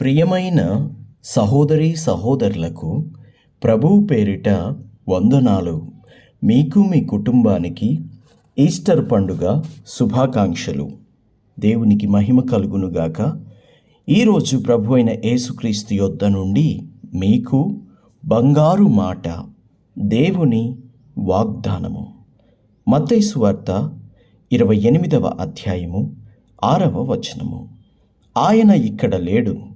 ప్రియమైన సహోదరి సహోదరులకు ప్రభువు పేరిట వందనాలు. మీకు మీ కుటుంబానికి ఈస్టర్ పండుగ శుభాకాంక్షలు. దేవునికి మహిమ కలుగునుగాక ఈరోజు ప్రభు అయిన యేసుక్రీస్తు యొద్ద నుండి మీకు బంగారు మాట దేవుని వాగ్దానము. మత్తైసు వార్త ఇరవై ఎనిమిదవ అధ్యాయము ఆరవ వచనము. ఆయన ఇక్కడ లేడు.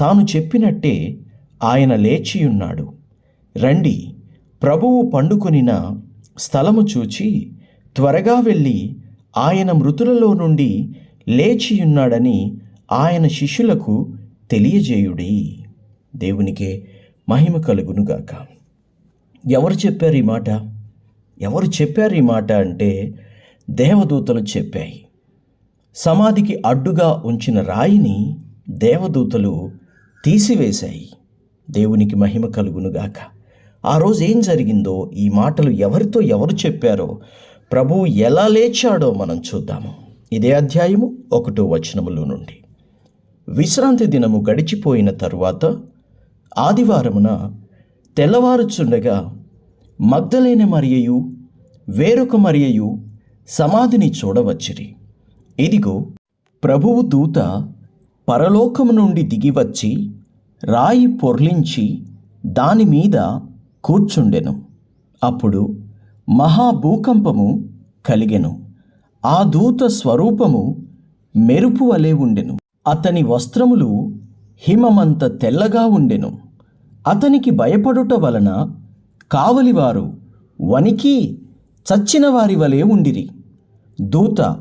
తాను చెప్పినట్టే ఆయన లేచియున్నాడు. రండి ప్రభువు పండుకొనిన స్థలము చూచి త్వరగా వెళ్ళి ఆయన మృతులలో నుండి లేచియున్నాడని ఆయన శిష్యులకు తెలియజేయుడి. దేవునికే మహిమ కలుగునుగాక. ఎవరు చెప్పారు ఈ మాట? ఎవరు చెప్పారు ఈ మాట అంటే దేవదూతలు చెప్పాయి. సమాధికి అడ్డుగా ఉంచిన రాయిని దేవదూతలు తీసివేశాయి. దేవునికి మహిమ కలుగునుగాక ఆ రోజు ఏం జరిగిందో ఈ మాటలు ఎవరితో ఎవరు చెప్పారో ప్రభువు ఎలా లేచాడో మనం చూద్దాము. ఇదే అధ్యాయము ఒకటో వచనములో నుండి. విశ్రాంతి దినము గడిచిపోయిన తరువాత ఆదివారమున తెల్లవారుచుండగా మగ్ధలేని మరియయు వేరొక మరియయు సమాధిని చూడవచ్చిరి. ఇదిగో ప్రభువు దూత పరలోకము నుండి దిగివచ్చి రాయి పొర్లించి దాని మీద కూర్చుండెను. అప్పుడు మహాభూకంపము కలిగెను. ఆ దూత స్వరూపము మెరుపు వలె ఉండెను. అతని వస్త్రములు హిమమంత తెల్లగా ఉండెను. అతనికి భయపడుట వలన కావలివారు వనికి చచ్చిన వారి వలె ఉండిరి. దూత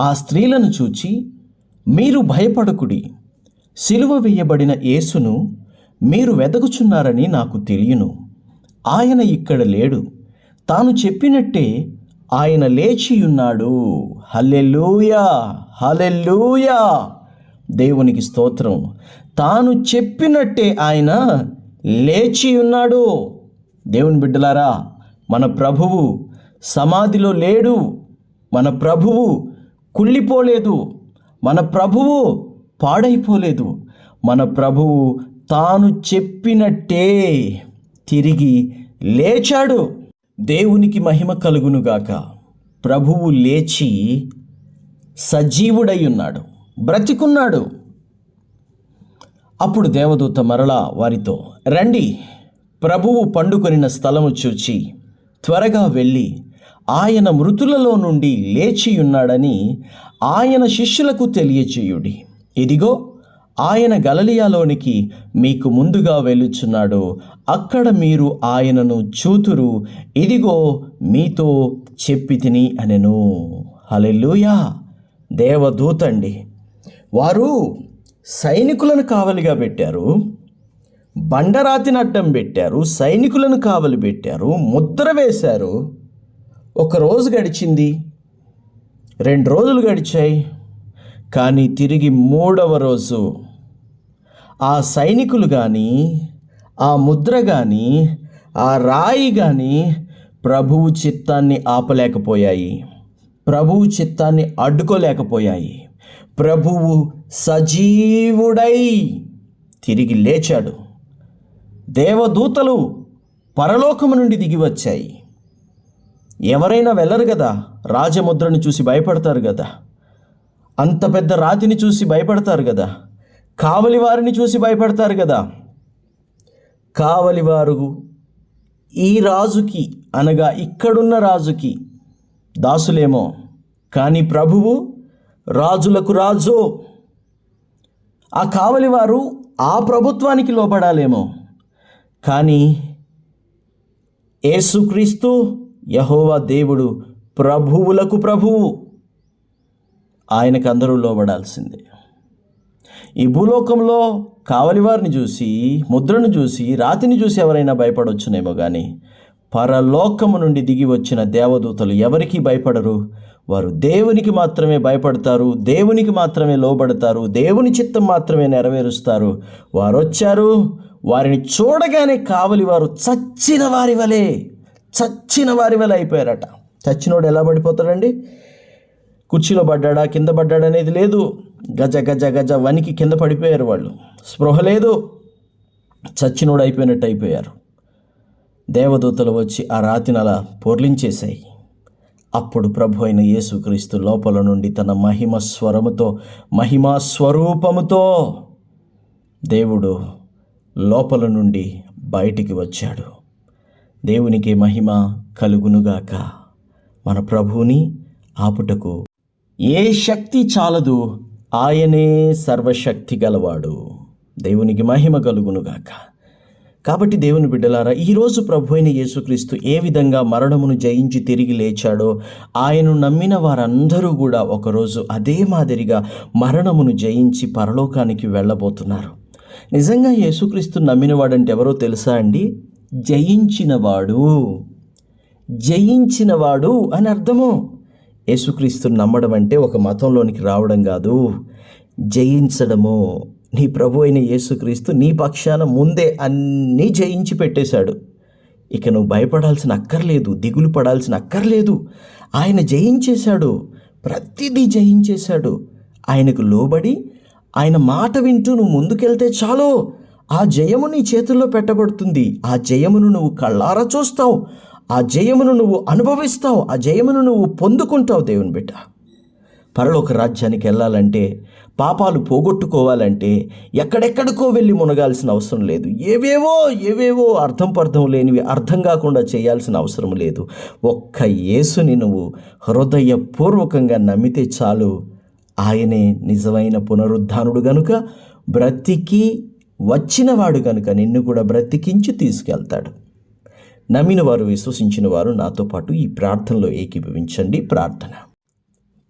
ఆ స్త్రీలను చూచి మీరు భయపడకుడి. సిలువ వేయబడిన యేసును మీరు వెదకుచున్నారని నాకు తెలియను. ఆయన ఇక్కడ లేడు. తాను చెప్పినట్టే ఆయన లేచియున్నాడు. హల్లెలూయా! హల్లెలూయా! దేవునికి స్తోత్రం. తాను చెప్పినట్టే ఆయన లేచి ఉన్నాడు దేవుని బిడ్డలారా మన ప్రభువు సమాధిలో లేడు. మన ప్రభువు కుళ్ళిపోలేదు. మన ప్రభువు పాడైపోలేదు. మన ప్రభువు తాను చెప్పినట్టే తిరిగి లేచాడు. దేవునికి మహిమ కలుగునుగాక ప్రభువు లేచి సజీవుడై ఉన్నాడు. బ్రతికున్నాడు. అప్పుడు దేవదూత మరలా వారితో రండి ప్రభువు పండుకొనిన స్థలము చూచి త్వరగా వెళ్ళి ఆయన మృతులలో నుండి లేచియున్నాడని ఆయన శిష్యులకు తెలియచేయుడి ఇదిగో ఆయన గలలియాలోనికి మీకు ముందుగా వెళ్ళుచున్నాడు. అక్కడ మీరు ఆయనను చూతురు. ఇదిగో మీతో చెప్పి తిని అనెను. హలెల్లుయా! దేవదూతండి వారు సైనికులను కావలిగా పెట్టారు. బండరాతిని అడ్డం పెట్టారు. సైనికులను కావలి పెట్టారు. ముద్ర వేశారు. ఒక రోజు గడిచింది. రెండు రోజులు గడిచాయి. కానీ తిరిగి మూడవ రోజు ఆ సైనికులు కానీ ఆ ముద్ర కానీ ఆ రాయి కానీ ప్రభువు చిత్తాన్ని ఆపలేకపోయాయి. ప్రభువు చిత్తాన్ని అడ్డుకోలేకపోయాయి. ప్రభువు సజీవుడై తిరిగి లేచాడు. దేవదూతలు పరలోకము నుండి దిగి వచ్చాయి. ఎవరైనా వెళ్ళరు కదా రాజముద్రను చూసి భయపడతారు కదా అంత పెద్ద రాతిని చూసి భయపడతారు కదా. కావలి వారిని చూసి భయపడతారు కదా. కావలివారు ఈ రాజుకి అనగా ఇక్కడున్న రాజుకి దాసులేమో కానీ ప్రభువు రాజులకు రాజు. ఆ కావలివారు ఆ ప్రభుత్వానికి లోపడాలేమో కానీ యేసుక్రీస్తు యహోవా దేవుడు ప్రభువులకు ప్రభువు. ఆయనకు అందరూ లోబడాల్సిందే. ఈ భూలోకంలో కావలివారిని చూసి ముద్రను చూసి రాతిని చూసి ఎవరైనా భయపడవచ్చునేమో కానీ పరలోకము నుండి దిగి వచ్చిన దేవదూతలు ఎవరికీ భయపడరు. వారు దేవునికి మాత్రమే భయపడతారు దేవునికి మాత్రమే లోబడతారు దేవుని చిత్తం మాత్రమే నెరవేరుస్తారు. వారు వచ్చారు వారిని చూడగానే కావలి వారు చచ్చిన వారి వలె చచ్చిన వారి వలె అయిపోయారట. చచ్చినోడు ఎలా పడిపోతాడండి? కుర్చీలో పడ్డాడా కింద పడ్డాడా అనేది లేదు. గజ గజ గజ వనికి కింద పడిపోయారు వాళ్ళు. స్పృహ లేదు. చచ్చినోడు అయిపోయినట్టు అయిపోయారు. దేవదూతలు వచ్చి ఆ రాతిని అలా పొర్లించేశాయి. అప్పుడు ప్రభు అయిన యేసుక్రీస్తు లోపల నుండి తన మహిమ స్వరముతో మహిమా స్వరూపముతో దేవుడు లోపల నుండి బయటికి వచ్చాడు. దేవునికి మహిమ కలుగునుగాక. మన ప్రభువుని ఆపుటకు ఏ శక్తి చాలదు ఆయనే సర్వశక్తి గలవాడు. దేవునికి మహిమ కలుగునుగాక. కాబట్టి దేవుని బిడ్డలారా ఈరోజు ప్రభు అయిన యేసుక్రీస్తు ఏ విధంగా మరణమును జయించి తిరిగి లేచాడో ఆయను నమ్మిన వారందరూ కూడా ఒకరోజు అదే మాదిరిగా మరణమును జయించి పరలోకానికి వెళ్ళబోతున్నారు. నిజంగా యేసుక్రీస్తు నమ్మినవాడంటే ఎవరో తెలుసా అండి? జయించినవాడు. జయించినవాడు అని అర్థము. యేసుక్రీస్తుని నమ్మడం అంటే ఒక మతంలోనికి రావడం కాదు. జయించడము. నీ ప్రభు అయిన యేసుక్రీస్తు నీ పక్షాన ముందే అన్నీ జయించి పెట్టేశాడు. ఇక నువ్వు భయపడాల్సిన అక్కర్లేదు దిగులు పడాల్సిన అక్కర్లేదు. ఆయన జయించేశాడు. ప్రతిదీ జయించేశాడు. ఆయనకు లోబడి ఆయన మాట వింటూ నువ్వు ముందుకెళ్తే చాలు. ఆ జయము నీ చేతుల్లో పెట్టబడుతుంది. ఆ జయమును నువ్వు కళ్ళారా చూస్తావు. ఆ జయమును నువ్వు అనుభవిస్తావు ఆ జయమును నువ్వు పొందుకుంటావు దేవుని బిడ్డ. పరలోక రాజ్యానికి వెళ్ళాలంటే పాపాలు పోగొట్టుకోవాలంటే ఎక్కడెక్కడికో వెళ్ళి మునగాల్సిన అవసరం లేదు. ఏవేవో ఏవేవో అర్థం పర్థం లేనివి అర్థం కాకుండా చేయాల్సిన అవసరం లేదు. ఒక్క యేసుని నువ్వు హృదయపూర్వకంగా నమ్మితే చాలు ఆయనే నిజమైన పునరుద్ధానుడు గనుక బ్రతికి వచ్చినవాడు కనుక నిన్ను కూడా బ్రతికించి తీసుకెళ్తాడు. నమ్మిన వారు విశ్వసించిన వారు నాతో పాటు ఈ ప్రార్థనలో ఏకీభవించండి. ప్రార్థన.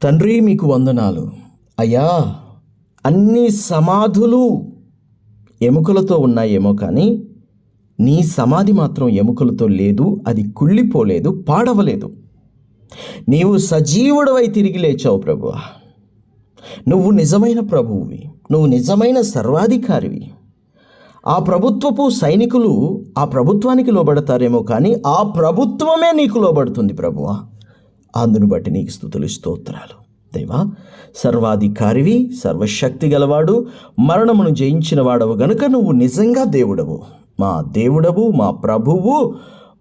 తండ్రి మీకు వందనాలు. అయ్యా అన్ని సమాధులు ఎముకలతో ఉన్నాయేమో కానీ నీ సమాధి మాత్రం ఎముకలతో లేదు అది కుళ్ళిపోలేదు పాడవలేదు. నీవు సజీవుడవై తిరిగి లేచావు ప్రభు నువ్వు నిజమైన ప్రభువువి. నువ్వు నిజమైన సర్వాధికారివి. ఆ ప్రభుత్వపు సైనికులు ఆ ప్రభుత్వానికి లోబడతారేమో కానీ ఆ ప్రభుత్వమే నీకు లోబడుతుంది ప్రభువా. అందును బట్టి నీకు స్థుతులు స్తోత్రాలు. దేవా సర్వాధికారివి సర్వశక్తి గలవాడు మరణమును జయించిన వాడవు గనుక నువ్వు నిజంగా దేవుడవు. మా దేవుడవు మా ప్రభువు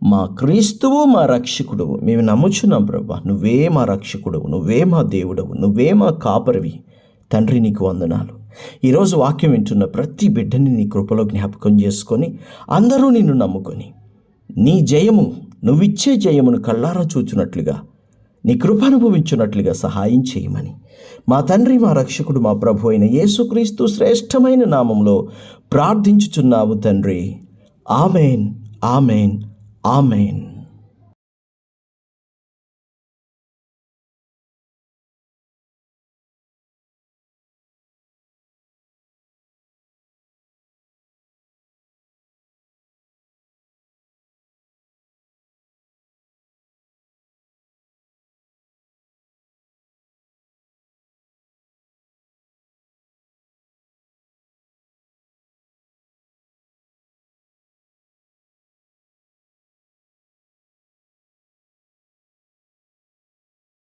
మా క్రీస్తువు మా రక్షకుడువు. మేము నమ్ముచున్నాం ప్రభా నువ్వే మా రక్షకుడవు నువ్వే మా దేవుడవు నువ్వే మా కాపరివి. తండ్రి నీకు వందనాలు. ఈరోజు వాక్యం వింటున్న ప్రతి బిడ్డని నీ కృపలో జ్ఞాపకం చేసుకొని అందరూ నిన్ను నమ్ముకొని నీ జయము నువ్విచ్చే జయమును కళ్ళారా చూచున్నట్లుగా నీ కృప అనుభవించున్నట్లుగా సహాయం చేయమని. మా తండ్రి మా రక్షకుడు మా ప్రభు అయిన యేసుక్రీస్తు శ్రేష్టమైన నామంలో ప్రార్థించుచున్నావు తండ్రి. Amen amen amen.